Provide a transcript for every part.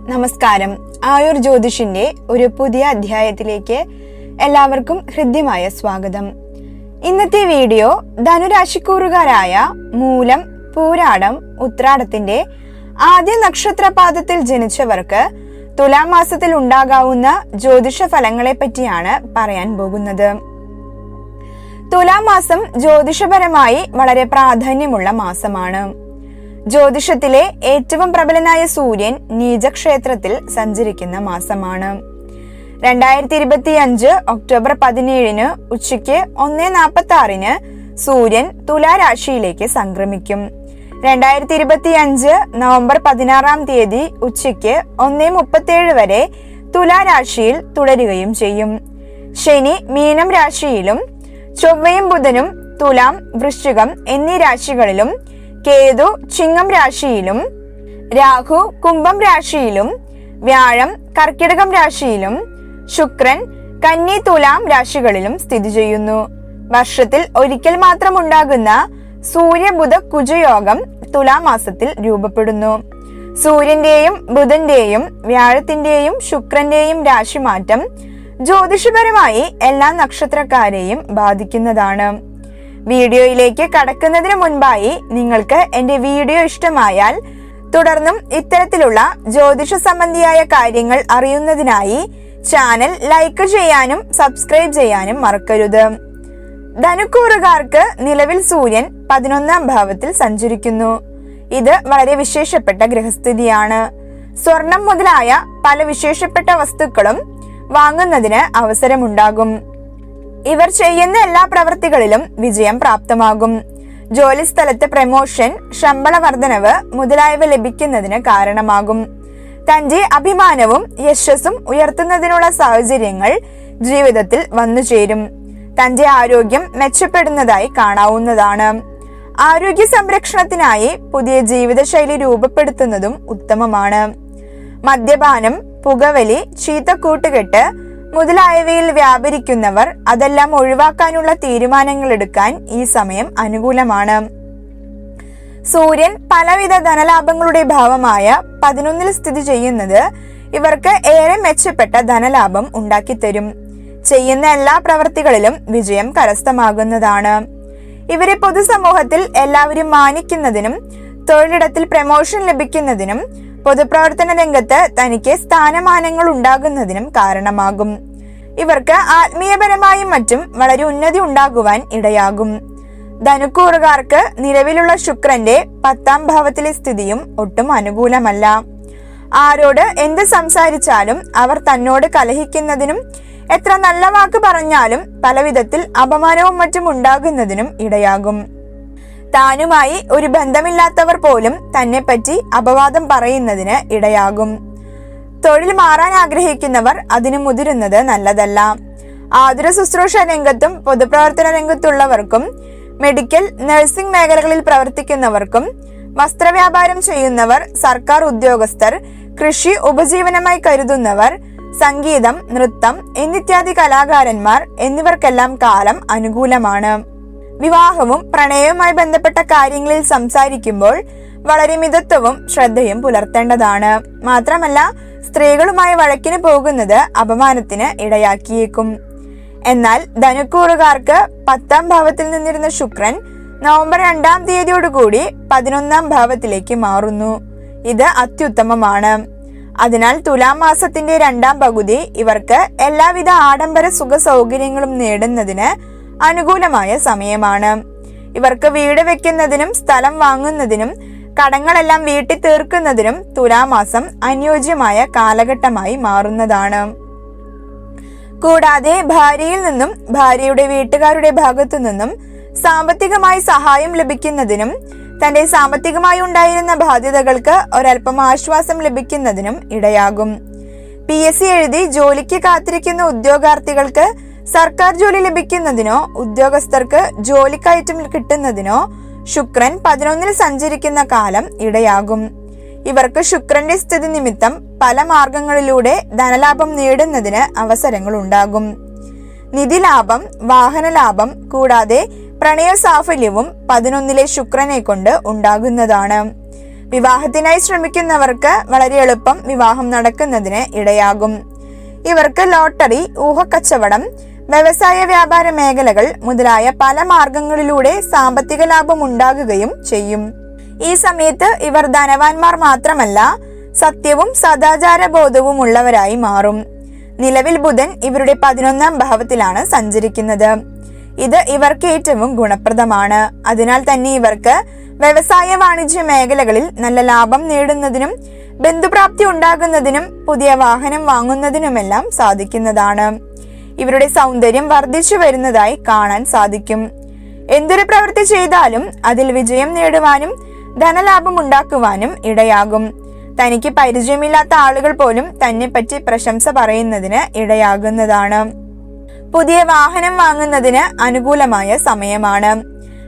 നമസ്കാരം. ആയുർ ജ്യോതിഷിന്റെ ഒരു പുതിയ അധ്യായത്തിലേക്ക് എല്ലാവർക്കും ഹൃദ്യമായ സ്വാഗതം. ഇന്നത്തെ വീഡിയോ ധനുരാശിക്കൂറുകാരായ മൂലം പൂരാടം ഉത്രാടത്തിന്റെ ആദ്യ നക്ഷത്രപാദത്തിൽ ജനിച്ചവർക്ക് തുലാം മാസത്തിൽ ഉണ്ടാകാവുന്ന ജ്യോതിഷ ഫലങ്ങളെ പറ്റിയാണ് പറയാൻ പോകുന്നത്. തുലാം മാസം ജ്യോതിഷപരമായി വളരെ പ്രാധാന്യമുള്ള മാസമാണ്. ജ്യോതിഷത്തിലെ ഏറ്റവും പ്രബലനായ സൂര്യൻ നീചക്ഷേത്രത്തിൽ സഞ്ചരിക്കുന്ന മാസമാണ്. രണ്ടായിരത്തി ഇരുപത്തി അഞ്ച് ഒക്ടോബർ പതിനേഴിന് ഉച്ചയ്ക്ക് ഒന്ന് നാൽപ്പത്തി ആറിന് സൂര്യൻ തുലാരാശിയിലേക്ക് സംക്രമിക്കും. രണ്ടായിരത്തി ഇരുപത്തി അഞ്ച് നവംബർ പതിനാറാം തീയതി ഉച്ചയ്ക്ക് ഒന്ന് മുപ്പത്തേഴ് വരെ തുലാരാശിയിൽ തുടരുകയും ചെയ്യും. ശനി മീനം രാശിയിലും ചൊവ്വയും ബുധനും തുലാം വൃശ്ചികം എന്നീ രാശികളിലും കേതു ചിങ്ങം രാശിയിലും രാഹു കുംഭം രാശിയിലും വ്യാഴം കർക്കിടകം രാശിയിലും ശുക്രൻ കന്നി തുലാം രാശികളിലും സ്ഥിതി ചെയ്യുന്നു. വർഷത്തിൽ ഒരിക്കൽ മാത്രം ഉണ്ടാകുന്ന സൂര്യബുധ കുജയോഗം തുലാം മാസത്തിൽ രൂപപ്പെടുന്നു. സൂര്യന്റെയും ബുധന്റെയും വ്യാഴത്തിന്റെയും ശുക്രന്റെയും രാശിമാറ്റം ജ്യോതിഷപരമായി എല്ലാ നക്ഷത്രക്കാരെയും ബാധിക്കുന്നതാണ്. വീഡിയോയിലേക്ക് കടക്കുന്നതിന് മുൻപായി നിങ്ങൾക്ക് എന്റെ വീഡിയോ ഇഷ്ടമായാൽ തുടർന്നും ഇത്തരത്തിലുള്ള ജ്യോതിഷ സംബന്ധിയായ കാര്യങ്ങൾ അറിയുന്നതിനായി ചാനൽ ലൈക്ക് ചെയ്യാനും സബ്സ്ക്രൈബ് ചെയ്യാനും മറക്കരുത്. ധനുക്കൂറുകാർക്ക് നിലവിൽ സൂര്യൻ പതിനൊന്നാം ഭാവത്തിൽ സഞ്ചരിക്കുന്നു. ഇത് വളരെ വിശേഷപ്പെട്ട ഗ്രഹസ്ഥിതിയാണ്. സ്വർണം മുതലായ പല വിശേഷപ്പെട്ട വസ്തുക്കളും വാങ്ങുന്നതിന് അവസരമുണ്ടാകും. ഇവർ ചെയ്യുന്ന എല്ലാ പ്രവൃത്തികളിലും വിജയം പ്രാപ്തമാകും. ജോലിസ്ഥലത്ത് പ്രമോഷൻ ശമ്പള വർധനവ് മുതലായവ ലഭിക്കുന്നതിന് കാരണമാകും. തന്റെ അഭിമാനവും യശസ്സും ഉയർത്തുന്നതിനുള്ള സാഹചര്യങ്ങൾ ജീവിതത്തിൽ വന്നു ചേരും. തന്റെ ആരോഗ്യം മെച്ചപ്പെടുന്നതായി കാണാവുന്നതാണ്. ആരോഗ്യ സംരക്ഷണത്തിനായി പുതിയ ജീവിതശൈലി രൂപപ്പെടുത്തുന്നതും ഉത്തമമാണ്. മദ്യപാനം പുകവലി ചീത്ത കൂട്ടുകെട്ട് മുതലായവയിൽ വ്യാപരിക്കുന്നവർ അതെല്ലാം ഒഴിവാക്കാനുള്ള തീരുമാനങ്ങൾ എടുക്കാൻ ഈ സമയം അനുകൂലമാണ്. സൂര്യൻ പലവിധ ധനലാഭങ്ങളുടെ ഭാവമായ പതിനൊന്നിൽ സ്ഥിതി ചെയ്യുന്നത് ഇവർക്ക് ഏറെ മെച്ചപ്പെട്ട ധനലാഭം ഉണ്ടാക്കിത്തരും. ചെയ്യുന്ന എല്ലാ പ്രവൃത്തികളിലും വിജയം കരസ്ഥമാകുന്നതാണ്. ഇവരെ പൊതുസമൂഹത്തിൽ എല്ലാവരും മാനിക്കുന്നതിനും തൊഴിലിടത്തിൽ പ്രമോഷൻ ലഭിക്കുന്നതിനും പൊതുപ്രവർത്തന രംഗത്ത് തനിക്ക് സ്ഥാനമാനങ്ങൾ ഉണ്ടാകുന്നതിനും കാരണമാകും. ഇവർക്ക് ആത്മീയപരമായും മറ്റും വളരെ ഉന്നതി ഉണ്ടാകുവാൻ ഇടയാകും. ധനുക്കൂറുകാർക്ക് നിലവിലുള്ള ശുക്രന്റെ പത്താം ഭാവത്തിലെ സ്ഥിതിയും ഒട്ടും അനുകൂലമല്ല. ആരോട് എന്ത് സംസാരിച്ചാലും അവർ തന്നോട് കലഹിക്കുന്നതിനും എത്ര നല്ല വാക്ക് പറഞ്ഞാലും പലവിധത്തിൽ അപമാനവും മറ്റും ഉണ്ടാകുന്നതിനും ഇടയാകും. താനുമായി ഒരു ബന്ധമില്ലാത്തവർ പോലും തന്നെപ്പറ്റി അപവാദം പറയുന്നതിന് ഇടയാകും. തൊഴിൽ മാറാൻ ആഗ്രഹിക്കുന്നവർ അതിന് മുതിരുന്നത് നല്ലതല്ല. ആതുര ശുശ്രൂഷ രംഗത്തും പൊതുപ്രവർത്തന രംഗത്തുള്ളവർക്കും മെഡിക്കൽ നഴ്സിംഗ് മേഖലകളിൽ പ്രവർത്തിക്കുന്നവർക്കും വസ്ത്രവ്യാപാരം ചെയ്യുന്നവർ സർക്കാർ ഉദ്യോഗസ്ഥർ കൃഷി ഉപജീവനമായി കരുതുന്നവർ സംഗീതം നൃത്തം എന്നിത്യാദി കലാകാരന്മാർ എന്നിവർക്കെല്ലാം കാലം അനുകൂലമാണ്. വിവാഹവും പ്രണയവുമായി ബന്ധപ്പെട്ട കാര്യങ്ങളിൽ സംസാരിക്കുമ്പോൾ വളരെ മിതത്വവും ശ്രദ്ധയും പുലർത്തേണ്ടതാണ്. മാത്രമല്ല സ്ത്രീകളുമായി വഴക്കിന് പോകുന്നത് അപമാനത്തിന് ഇടയാക്കിയേക്കും. എന്നാൽ ധനുക്കൂറുകാർക്ക് പത്താം ഭാവത്തിൽ നിന്നിരുന്ന ശുക്രൻ നവംബർ രണ്ടാം തീയതിയോടുകൂടി പതിനൊന്നാം ഭാവത്തിലേക്ക് മാറുന്നു. ഇത് അത്യുത്തമമാണ്. അതിനാൽ തുലാം മാസത്തിന്റെ രണ്ടാം പകുതി ഇവർക്ക് എല്ലാവിധ ആഡംബര സുഖ സൗകര്യങ്ങളും നേടുന്നതിന് അനുകൂലമായ സമയമാണ്. ഇവർക്ക് വീട് വെക്കുന്നതിനും സ്ഥലം വാങ്ങുന്നതിനും കടങ്ങളെല്ലാം വീട്ടി തീർക്കുന്നതിനും തുലാമാസം അനുയോജ്യമായ കാലഘട്ടമായി മാറുന്നതാണ്. കൂടാതെ ഭാര്യയിൽ നിന്നും ഭാര്യയുടെ വീട്ടുകാരുടെ ഭാഗത്തു നിന്നും സാമ്പത്തികമായി സഹായം ലഭിക്കുന്നതിനും തന്റെ സാമ്പത്തികമായി ഉണ്ടായിരുന്ന ബാധ്യതകൾക്ക് ഒരല്പം ആശ്വാസം ലഭിക്കുന്നതിനും ഇടയാകും. പി. എസ്. സി. എഴുതി ജോലിക്ക് കാത്തിരിക്കുന്ന ഉദ്യോഗാർത്ഥികൾക്ക് സർക്കാർ ജോലി ലഭിക്കുന്നതിനോ ഉദ്യോഗസ്ഥർക്ക് ജോലിക്കയറ്റം കിട്ടുന്നതിനോ ശുക്രൻ പതിനൊന്നിൽ സഞ്ചരിക്കുന്ന കാലം ഇടയാകും. ഇവർക്ക് ശുക്രന്റെ സ്ഥിതി നിമിത്തം പല മാർഗങ്ങളിലൂടെ ധനലാഭം നേടുന്നതിന് അവസരങ്ങൾ ഉണ്ടാകും നിധി ലാഭം വാഹന ലാഭം കൂടാതെ പ്രണയ സാഫല്യവും പതിനൊന്നിലെ ശുക്രനെ കൊണ്ട് ഉണ്ടാകുന്നതാണ്. വിവാഹത്തിനായി ശ്രമിക്കുന്നവർക്ക് വളരെ എളുപ്പം വിവാഹം നടക്കുന്നതിന് ഇടയാകും. ഇവർക്ക് ലോട്ടറി ഊഹക്കച്ചവടം വ്യവസായ വ്യാപാര മേഖലകൾ മുതലായ പല മാർഗങ്ങളിലൂടെ സാമ്പത്തിക ലാഭം ഉണ്ടാകുകയും ചെയ്യും. ഈ സമയത്ത് ഇവർ ധനവാന്മാർ മാത്രമല്ല സത്യവും സദാചാര ബോധവും ഉള്ളവരായി മാറും. നിലവിൽ ബുധൻ ഇവരുടെ പതിനൊന്നാം ഭാവത്തിലാണ് സഞ്ചരിക്കുന്നത്. ഇത് ഇവർക്ക് ഏറ്റവും ഗുണപ്രദമാണ്. അതിനാൽ തന്നെ ഇവർക്ക് വ്യവസായ വാണിജ്യ മേഖലകളിൽ നല്ല ലാഭം നേടുന്നതിനും ബന്ധുപ്രാപ്തി ഉണ്ടാകുന്നതിനും പുതിയ വാഹനം വാങ്ങുന്നതിനുമെല്ലാം സാധിക്കുന്നതാണ്. ഇവരുടെ സൗന്ദര്യം വർദ്ധിച്ചു വരുന്നതായി കാണാൻ സാധിക്കും. എന്തൊരു പ്രവൃത്തി ചെയ്താലും അതിൽ വിജയം നേടുവാനും ധനലാഭം ഉണ്ടാക്കുവാനും ഇടയാകും. തനിക്ക് പരിചയമില്ലാത്ത ആളുകൾ പോലും തന്നെപ്പറ്റി പ്രശംസ പറയുന്നതിന് ഇടയാകുന്നതാണ്. പുതിയ വാഹനം വാങ്ങുന്നതിന് അനുകൂലമായ സമയമാണ്.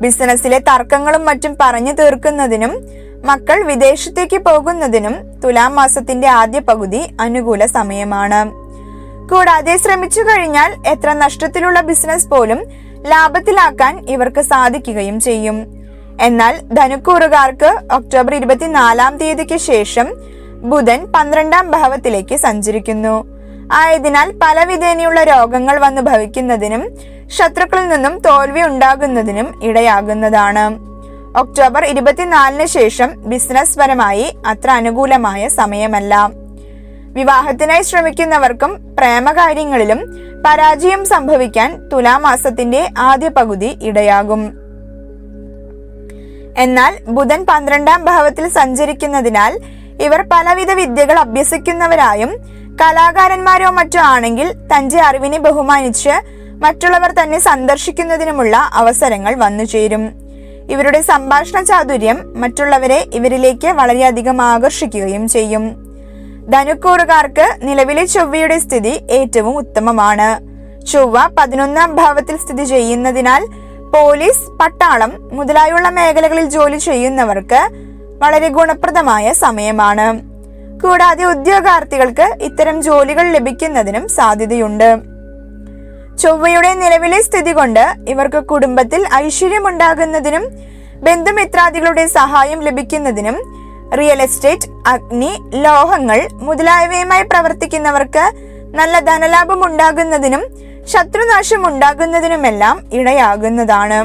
ബിസിനസ്സിലെ തർക്കങ്ങളും മറ്റും പറഞ്ഞു തീർക്കുന്നതിനും മക്കൾ വിദേശത്തേക്ക് പോകുന്നതിനും തുലാം മാസത്തിന്റെ ആദ്യ പകുതി അനുകൂല സമയമാണ്. കൂടാതെ ശ്രമിച്ചു കഴിഞ്ഞാൽ എത്ര നഷ്ടത്തിലുള്ള ബിസിനസ് പോലും ലാഭത്തിലാക്കാൻ ഇവർക്ക് സാധിക്കുകയും ചെയ്യും. എന്നാൽ ധനുക്കൂറുകാർക്ക് ഒക്ടോബർ ഇരുപത്തിനാലാം തീയതിക്ക് ശേഷം ബുധൻ പന്ത്രണ്ടാം ഭാവത്തിലേക്ക് സഞ്ചരിക്കുന്നു. ആയതിനാൽ പല വിധേനയുള്ള രോഗങ്ങൾ വന്നു ഭവിക്കുന്നതിനും ശത്രുക്കളിൽ നിന്നും തോൽവി ഉണ്ടാകുന്നതിനും ഇടയാകുന്നതാണ്. ഒക്ടോബർ ഇരുപത്തിനാലിന് ശേഷം ബിസിനസ് പരമായി അത്ര അനുകൂലമായ സമയമല്ല. വിവാഹത്തിനായി ശ്രമിക്കുന്നവർക്കും പ്രേമകാര്യങ്ങളിലും പരാജയം സംഭവിക്കാൻ തുലാമാസത്തിന്റെ ആദ്യ പകുതി ഇടയാകും. എന്നാൽ ബുധൻ പന്ത്രണ്ടാം ഭാവത്തിൽ സഞ്ചരിക്കുന്നതിനാൽ ഇവർ പലവിധ വിദ്യകൾ അഭ്യസിക്കുന്നവരായും കലാകാരന്മാരോ മറ്റോ ആണെങ്കിൽ തന്റെ അറിവിനെ ബഹുമാനിച്ച് മറ്റുള്ളവർ തന്നെ സന്ദർശിക്കുന്നതിനുമുള്ള അവസരങ്ങൾ വന്നു ചേരും. ഇവരുടെ സംഭാഷണ ചാതുര്യം മറ്റുള്ളവരെ ഇവരിലേക്ക് വളരെയധികം ആകർഷിക്കുകയും ചെയ്യും. ധനുക്കൂറുകാർക്ക് നിലവിലെ ചൊവ്വയുടെ സ്ഥിതി ഏറ്റവും ഉത്തമമാണ്. ചൊവ്വ പതിനൊന്നാം ഭാവത്തിൽ സ്ഥിതി ചെയ്യുന്നതിനാൽ പോലീസ് പട്ടാളം മുതലായുള്ള മേഖലകളിൽ ജോലി ചെയ്യുന്നവർക്ക് വളരെ ഗുണപ്രദമായ സമയമാണ്. കൂടാതെ ഉദ്യോഗാർത്ഥികൾക്ക് ഇത്തരം ജോലികൾ ലഭിക്കുന്നതിനും സാധ്യതയുണ്ട്. ചൊവ്വയുടെ നിലവിലെ സ്ഥിതി കൊണ്ട് ഇവർക്ക് കുടുംബത്തിൽ ഐശ്വര്യമുണ്ടാകുന്നതിനും ബന്ധുമിത്രാദികളുടെ സഹായം ലഭിക്കുന്നതിനും റിയൽ എസ്റ്റേറ്റ് അഗ്നി ലോഹങ്ങൾ മുതലായവയുമായി പ്രവർത്തിക്കുന്നവർക്ക് നല്ല ധനലാഭം ഉണ്ടാകുന്നതിനും ശത്രുനാശം ഉണ്ടാകുന്നതിനുമെല്ലാം ഇടയാകുന്നതാണ്.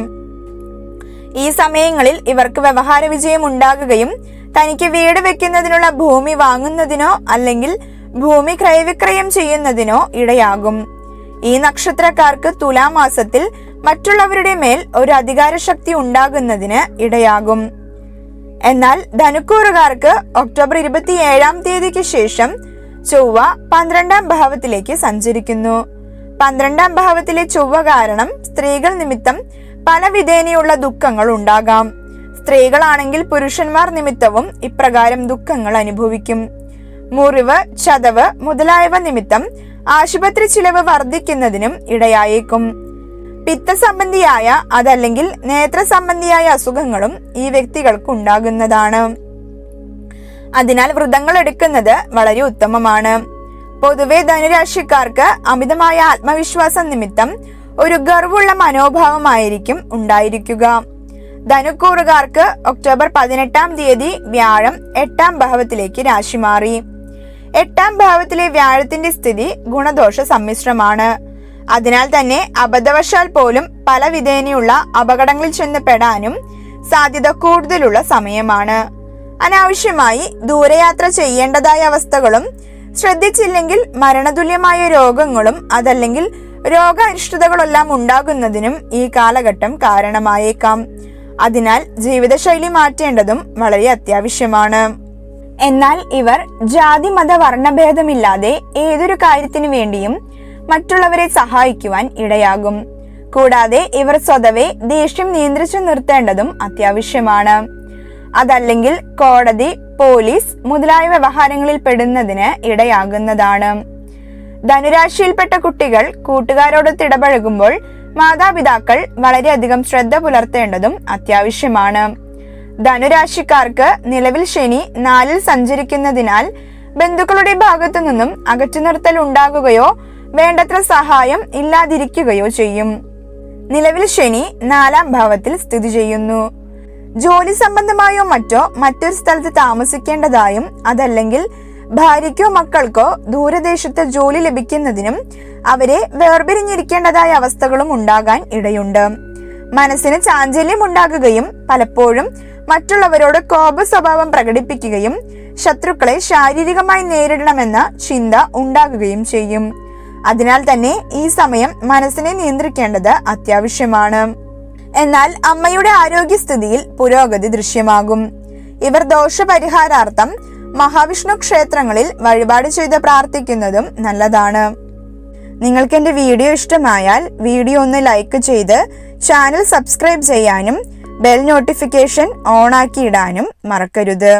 ഈ സമയങ്ങളിൽ ഇവർക്ക് വ്യവഹാര വിജയം ഉണ്ടാകുകയും തനിക്ക് വീട് വെക്കുന്നതിനുള്ള ഭൂമി വാങ്ങുന്നതിനോ അല്ലെങ്കിൽ ഭൂമി ക്രയവിക്രയം ചെയ്യുന്നതിനോ ഇടയാകും. ഈ നക്ഷത്രക്കാർക്ക് തുലാമാസത്തിൽ മറ്റുള്ളവരുടെ മേൽ ഒരു അധികാര ശക്തി ഉണ്ടാകുന്നതിന് ഇടയാകും. എന്നാൽ ധനുക്കൂറുകാർക്ക് ഒക്ടോബർ ഇരുപത്തിയേഴാം തീയതിക്ക് ശേഷം ചൊവ്വ പന്ത്രണ്ടാം ഭാവത്തിലേക്ക് സഞ്ചരിക്കുന്നു. പന്ത്രണ്ടാം ഭാവത്തിലെ ചൊവ്വ കാരണം സ്ത്രീകൾ നിമിത്തം പല വിധേനയുള്ള ദുഃഖങ്ങൾ ഉണ്ടാകാം. സ്ത്രീകളാണെങ്കിൽ പുരുഷന്മാർ നിമിത്തവും ഇപ്രകാരം ദുഃഖങ്ങൾ അനുഭവിക്കും. മുറിവ് ചതവ് മുതലായവ നിമിത്തം ആശുപത്രി ചിലവ് വർദ്ധിക്കുന്നതിനും ഇടയായേക്കും. പിത്തസംബന്ധിയായ അതല്ലെങ്കിൽ നേത്ര സംബന്ധിയായ അസുഖങ്ങളും ഈ വ്യക്തികൾക്ക് ഉണ്ടാകുന്നതാണ് അതിനാൽ വ്രതങ്ങൾ എടുക്കുന്നത് വളരെ ഉത്തമമാണ്. പൊതുവെ ധനുരാശിക്കാർക്ക് അമിതമായ ആത്മവിശ്വാസം നിമിത്തം ഒരു ഗർവുള്ള മനോഭാവമായിരിക്കും ഉണ്ടായിരിക്കുക. ധനുക്കൂറുകാർക്ക് ഒക്ടോബർ പതിനെട്ടാം തീയതി വ്യാഴം എട്ടാം ഭാവത്തിലേക്ക് രാശി മാറി. എട്ടാം ഭാവത്തിലെ വ്യാഴത്തിന്റെ സ്ഥിതി ഗുണദോഷ സമ്മിശ്രമാണ്. അതിനാൽ തന്നെ അബദ്ധവശാൽ പോലും പല വിധേനയുള്ള അപകടങ്ങളിൽ ചെന്ന് പെടാനും സാധ്യത കൂടുതലുള്ള സമയമാണ്. അനാവശ്യമായി ദൂരയാത്ര ചെയ്യേണ്ടതായ അവസ്ഥകളും ശ്രദ്ധിച്ചില്ലെങ്കിൽ മരണതുല്യമായ രോഗങ്ങളും അതല്ലെങ്കിൽ രോഗാരിഷ്ടതകളെല്ലാം ഉണ്ടാകുന്നതിനും ഈ കാലഘട്ടം കാരണമായേക്കാം. അതിനാൽ ജീവിതശൈലി മാറ്റേണ്ടതും വളരെ അത്യാവശ്യമാണ്. എന്നാൽ ഇവർ ജാതി മത വർണഭേദമില്ലാതെ ഏതൊരു കാര്യത്തിനു വേണ്ടിയും മറ്റുള്ളവരെ സഹായിക്കുവാൻ ഇടയാകും. കൂടാതെ ഇവർ സ്വതവേ ദേഷ്യം നിയന്ത്രിച്ചു നിർത്തേണ്ടതും അത്യാവശ്യമാണ്. അതല്ലെങ്കിൽ കോടതി പോലീസ് മുതലായ വ്യവഹാരങ്ങളിൽ പെടുന്നതിന് ഇടയാകുന്നതാണ്. ധനുരാശിയിൽപ്പെട്ട കുട്ടികൾ കൂട്ടുകാരോടൊത്ത് ഇടപഴകുമ്പോൾ മാതാപിതാക്കൾ വളരെയധികം ശ്രദ്ധ പുലർത്തേണ്ടതും അത്യാവശ്യമാണ്. ധനുരാശിക്കാർക്ക് നിലവിൽ ശനി നാലിൽ സഞ്ചരിക്കുന്നതിനാൽ ബന്ധുക്കളുടെ ഭാഗത്തു നിന്നും അകറ്റുനിർത്തൽ ഉണ്ടാകുകയോ വേണ്ടത്ര സഹായം ഇല്ലാതിരിക്കുകയോ ചെയ്യും. നിലവിൽ ശനി നാലാം ഭാവത്തിൽ സ്ഥിതി ചെയ്യുന്നു. ജോലി സംബന്ധമായോ മറ്റോ മറ്റൊരു സ്ഥലത്ത് താമസിക്കേണ്ടതായും അതല്ലെങ്കിൽ ഭാര്യയ്ക്കോ മക്കൾക്കോ ദൂരദേശത്ത് ജോലി ലഭിക്കുന്നതിനും അവരെ വേർപിരിഞ്ഞിരിക്കേണ്ടതായ അവസ്ഥകളും ഉണ്ടാകാൻ ഇടയുണ്ട്. മനസ്സിന് ചാഞ്ചല്യം ഉണ്ടാകുകയും പലപ്പോഴും മറ്റുള്ളവരോട് കോപ സ്വഭാവം പ്രകടിപ്പിക്കുകയും ശത്രുക്കളെ ശാരീരികമായി നേരിടണമെന്ന ചിന്ത ഉണ്ടാകുകയും ചെയ്യും. അതിനാൽ തന്നെ ഈ സമയം മനസ്സിനെ നിയന്ത്രിക്കേണ്ടത് അത്യാവശ്യമാണ്. എന്നാൽ അമ്മയുടെ ആരോഗ്യസ്ഥിതിയിൽ പുരോഗതി ദൃശ്യമാകും. ഇവർ ദോഷപരിഹാരാർത്ഥം മഹാവിഷ്ണു ക്ഷേത്രങ്ങളിൽ വഴിപാട് ചെയ്ത് പ്രാർത്ഥിക്കുന്നതും നല്ലതാണ്. നിങ്ങൾക്ക് എന്റെ വീഡിയോ ഇഷ്ടമായാൽ വീഡിയോ ഒന്ന് ലൈക്ക് ചെയ്ത് ചാനൽ സബ്സ്ക്രൈബ് ചെയ്യാനും ബെൽ നോട്ടിഫിക്കേഷൻ ഓണാക്കി ഇടാനും മറക്കരുത്.